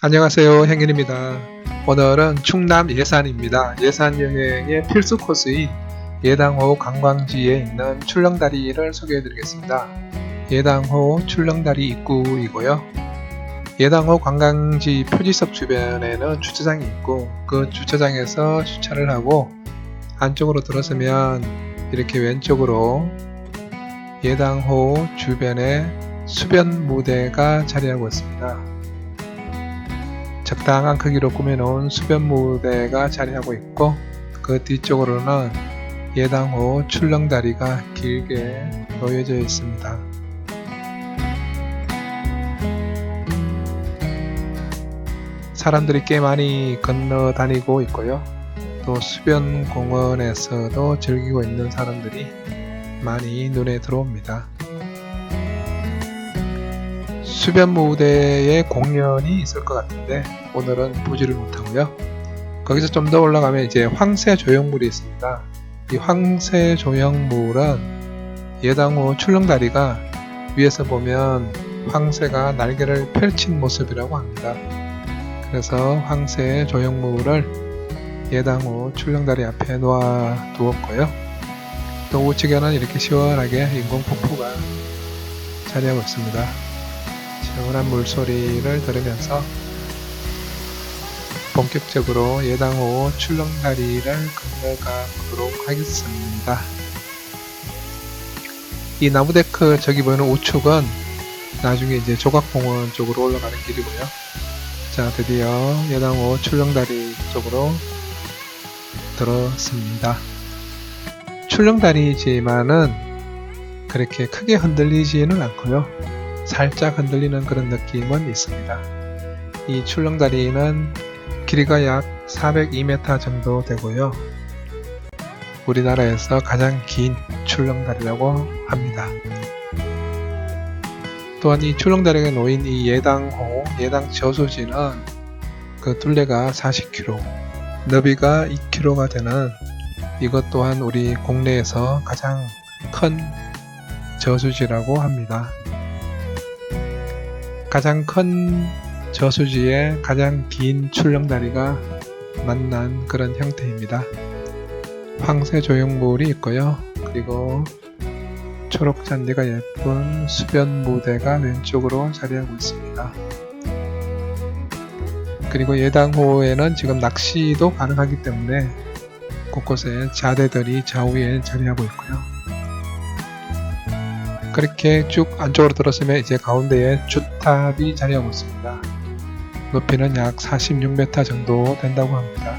안녕하세요 행인입니다. 오늘은 충남 예산입니다. 예산 여행의 필수 코스인 예당호 관광지에 있는 출렁다리를 소개해 드리겠습니다. 예당호 출렁다리 입구이고요. 예당호 관광지 표지석 주변에는 주차장이 있고 그 주차장에서 주차를 하고 안쪽으로 들어서면 이렇게 왼쪽으로 예당호 주변에 수변 무대가 자리하고 있습니다. 적당한 크기로 꾸며놓은 수변 무대가 자리하고 있고 그 뒤쪽으로는 예당호 출렁다리가 길게 놓여져 있습니다. 사람들이 꽤 많이 건너 다니고 있고요. 또 수변 공원에서도 즐기고 있는 사람들이 많이 눈에 들어옵니다. 수변 무대에 공연이 있을 것 같은데 오늘은 보지를 못하고요. 거기서 좀 더 올라가면 이제 황새 조형물이 있습니다. 이 황새 조형물은 예당호 출렁다리가 위에서 보면 황새가 날개를 펼친 모습이라고 합니다. 그래서 황새 조형물을 예당호 출렁다리 앞에 놓아 두었고요. 또 우측에는 이렇게 시원하게 인공 폭포가 자리하고 있습니다. 시원한 물소리를 들으면서 본격적으로 예당호 출렁다리를 건너가 보도록 하겠습니다. 이 나무데크 저기 보이는 우측은 나중에 이제 조각공원 쪽으로 올라가는 길이고요. 자, 드디어 예당호 출렁다리 쪽으로 들었습니다. 출렁다리지만은 그렇게 크게 흔들리지는 않고요. 살짝 흔들리는 그런 느낌은 있습니다. 이 출렁다리는 길이가 약 402m 정도 되고요. 우리나라에서 가장 긴 출렁다리라고 합니다. 또한 이 출렁다리가 놓인 이 예당호, 예당 저수지는 그 둘레가 40km, 너비가 2km가 되는 이것 또한 우리 국내에서 가장 큰 저수지라고 합니다. 가장 큰 저수지에 가장 긴 출렁다리가 만난 그런 형태입니다. 황새 조형물이 있고요. 그리고 초록 잔디가 예쁜 수변 무대가 왼쪽으로 자리하고 있습니다. 그리고 예당호에는 지금 낚시도 가능하기 때문에 곳곳에 자대들이 좌우에 자리하고 있고요. 그렇게 쭉 안쪽으로 들어서면 이제 가운데에 주탑이 자리하고 있습니다. 높이는 약 46m 정도 된다고 합니다.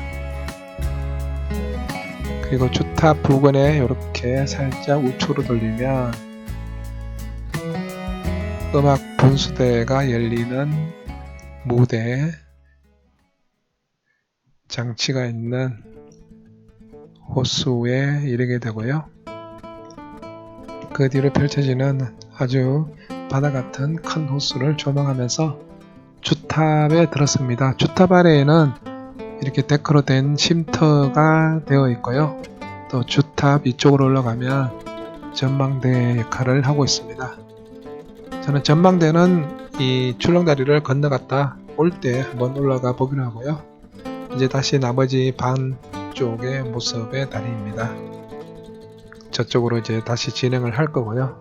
그리고 주탑 부근에 이렇게 살짝 우측으로 돌리면 음악 분수대가 열리는 무대 장치가 있는 호수에 이르게 되고요. 그 뒤로 펼쳐지는 아주 바다 같은 큰 호수를 조망하면서 주탑에 들었습니다. 주탑 아래에는 이렇게 데크로 된 쉼터가 되어 있고요. 또 주탑 이쪽으로 올라가면 전망대 역할을 하고 있습니다. 저는 전망대는 이 출렁다리를 건너갔다 올 때 한번 올라가 보기로 하고요. 이제 다시 나머지 반 쪽의 모습의 다리입니다. 저쪽으로 이제 다시 진행을 할 거고요.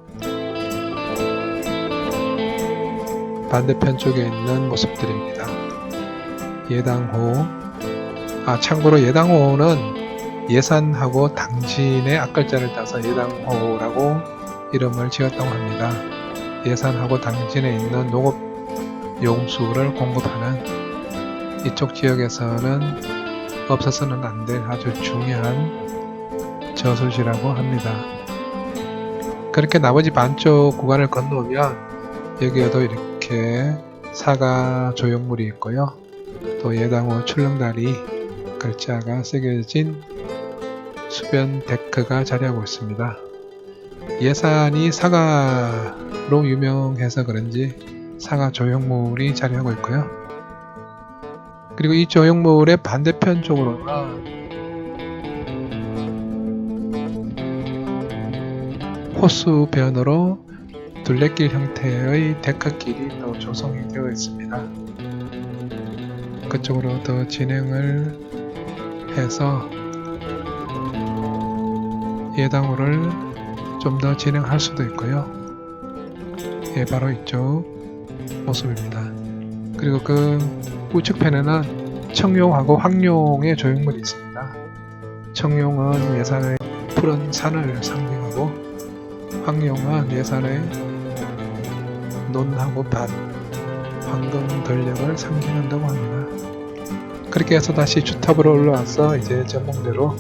반대편 쪽에 있는 모습들입니다. 예당호. 아, 참고로 예당호는 예산하고 당진의 앞글자를 따서 예당호라고 이름을 지었다고 합니다. 예산하고 당진에 있는 농업 용수를 공급하는 이쪽 지역에서는 없어서는 안 될 아주 중요한 저수지라고 합니다. 그렇게 나머지 반쪽 구간을 건너오면 여기에도 이렇게 사과 조형물이 있고요. 또 예당호 출렁다리 글자가 새겨진 수변 데크가 자리하고 있습니다. 예산이 사과로 유명해서 그런지 사과 조형물이 자리하고 있고요. 그리고 이 조형물의 반대편 쪽으로는 호수 변으로 둘레길 형태의 데크길이 또 조성이 되어 있습니다. 그쪽으로 더 진행을 해서 예당호를 좀 더 진행할 수도 있고요. 예, 바로 이쪽 모습입니다. 그리고 그 우측편에는 청룡하고 황룡의 조형물이 있습니다. 청룡은 예산의 푸른 산을 상징하고 황룡은 예산의 논하고 밭, 황금 전력을 상징한다고 합니다. 그렇게 해서 다시 주탑으로 올라와서 이제 전봉대로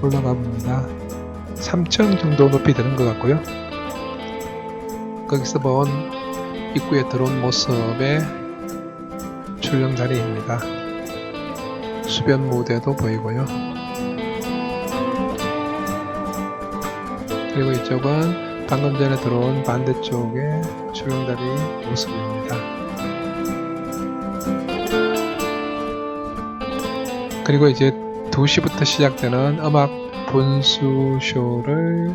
올라가 봅니다. 3층 정도 높이 되는 것 같고요. 거기서 본 입구에 들어온 모습의 출령 자리입니다. 수변 무대도 보이고요. 그리고 이쪽은 방금 전에 들어온 반대쪽의 자리 모습입니다. 그리고 이제 2시부터 시작되는 음악 분수 쇼를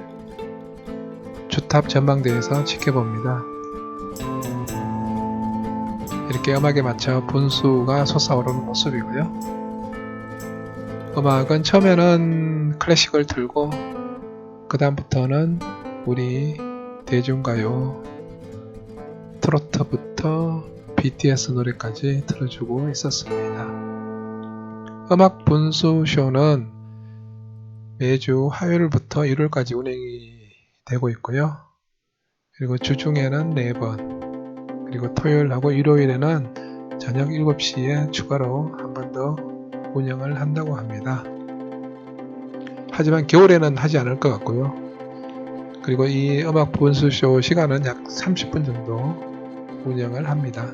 주탑 전망대에서 지켜봅니다. 이렇게 음악에 맞춰 분수가 솟아오르는 모습이고요. 음악은 처음에는 클래식을 틀고 그 다음부터는 우리 대중가요 트로트부터 BTS 노래까지 틀어주고 있었습니다. 음악 분수 쇼는 매주 화요일부터 일요일까지 운행이 되고 있고요. 그리고 주중에는 4번, 그리고 토요일하고 일요일에는 저녁 7시에 추가로 한 번 더 운영을 한다고 합니다. 하지만 겨울에는 하지 않을 것 같고요. 그리고 이 음악 분수쇼 시간은 약 30분 정도 운영을 합니다.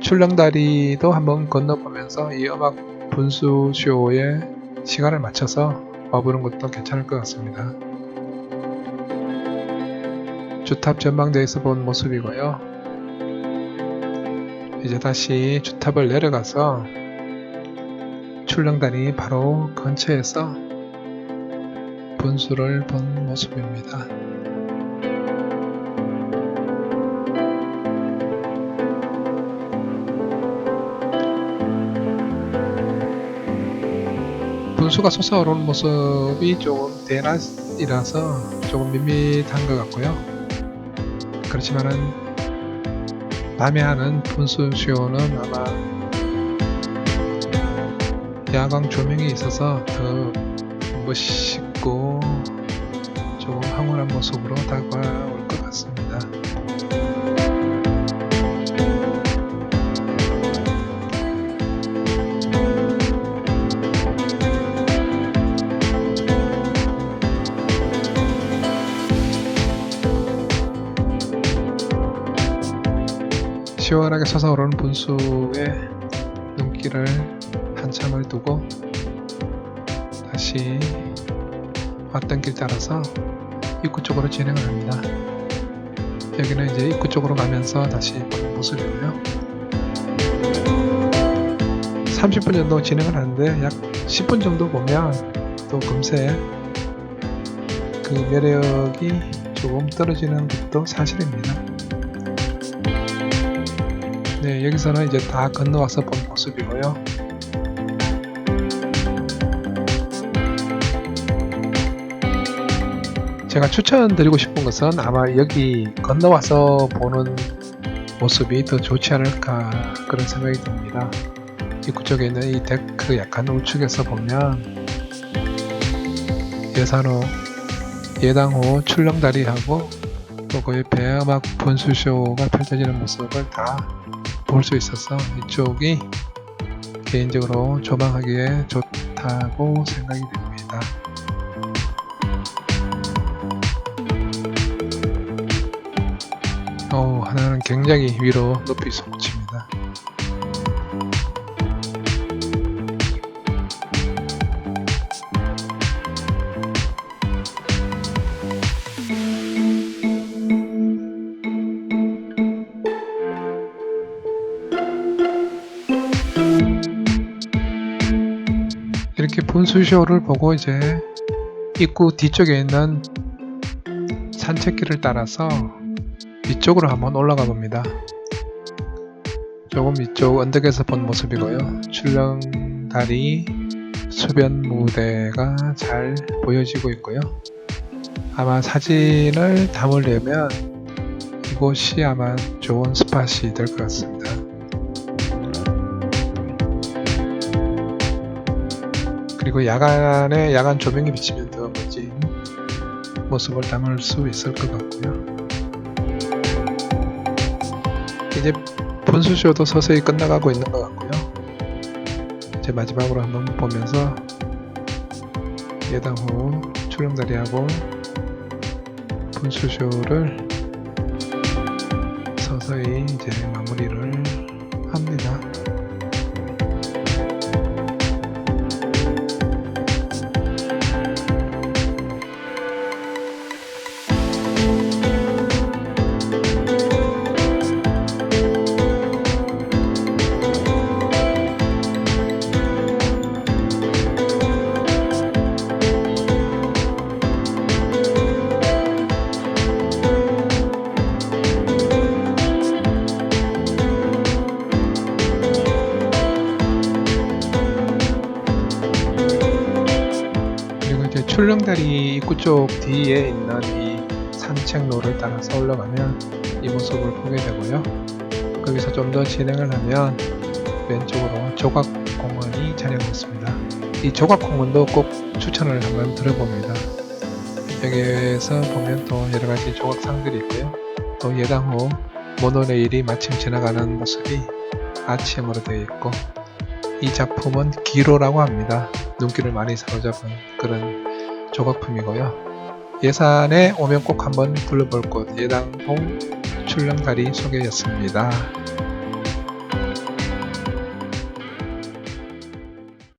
출렁다리도 한번 건너보면서 이 음악 분수쇼의 시간을 맞춰서 와보는 것도 괜찮을 것 같습니다. 주탑 전망대에서 본 모습이고요. 이제 다시 주탑을 내려가서 출렁다리 바로 근처에서 분수를 본 모습입니다. 분수가 솟아오르는 모습이 조금 대낮이라서 조금 밋밋한 것 같고요. 그렇지만은 밤에 하는 분수 쇼는 아마 야광 조명이 있어서 더 멋있고 조금 황홀한 모습으로 다가올 것 같습니다. 시원하게 솟아오르는 분수의 눈길을 한참을 두고 다시 왔던 길 따라서 입구 쪽으로 진행을 합니다. 여기는 이제 입구 쪽으로 가면서 다시 보는 모습이고요. 30분 정도 진행을 하는데 약 10분 정도 보면 또 금세 그 매력이 조금 떨어지는 것도 사실입니다. 네, 여기서는 이제 다 건너와서 본 모습이고요. 제가 추천드리고 싶은 것은 아마 여기 건너와서 보는 모습이 더 좋지 않을까 그런 생각이 듭니다. 입구 쪽에 있는 이 데크 약간 우측에서 보면 예산호, 예당호 출렁다리하고 또 그 옆에 음악 분수쇼가 펼쳐지는 모습을 다 볼 수 있어서 이쪽이 개인적으로 조망하기에 좋다고 생각이 됩니다. 어 하나는 굉장히 위로 높이 솟칩니다. 이렇게 분수쇼를 보고 이제 입구 뒤쪽에 있는 산책길을 따라서 뒤쪽으로 한번 올라가 봅니다. 조금 이쪽 언덕에서 본 모습이고요. 출렁다리 수변 무대가 잘 보여지고 있고요. 아마 사진을 담으려면 이곳이 아마 좋은 스팟이 될 것 같습니다. 그리고 야간에 야간 조명이 비치면 더 멋진 모습을 담을 수 있을 것 같고요. 이제 분수쇼도 서서히 끝나가고 있는 것 같고요. 이제 마지막으로 한번 보면서 예당 후 출렁다리하고 분수쇼를 서서히 이제 마무리를 합니다. 출렁다리 입구 쪽 뒤에 있는 이 산책로를 따라서 올라가면 이 모습을 보게 되고요. 거기서 좀 더 진행을 하면 왼쪽으로 조각공원이 촬영됐습니다. 이 조각공원도 꼭 추천을 한번 드려봅니다. 여기에서 보면 또 여러 가지 조각상들이 있고요. 또 예당 후 모노레일이 마침 지나가는 모습이 아치형으로 되어 있고 이 작품은 기로라고 합니다. 눈길을 많이 사로잡은 그런 조각품이고요. 예산에 오면 꼭 한번 둘러볼 곳 예당봉 출렁다리 소개였습니다.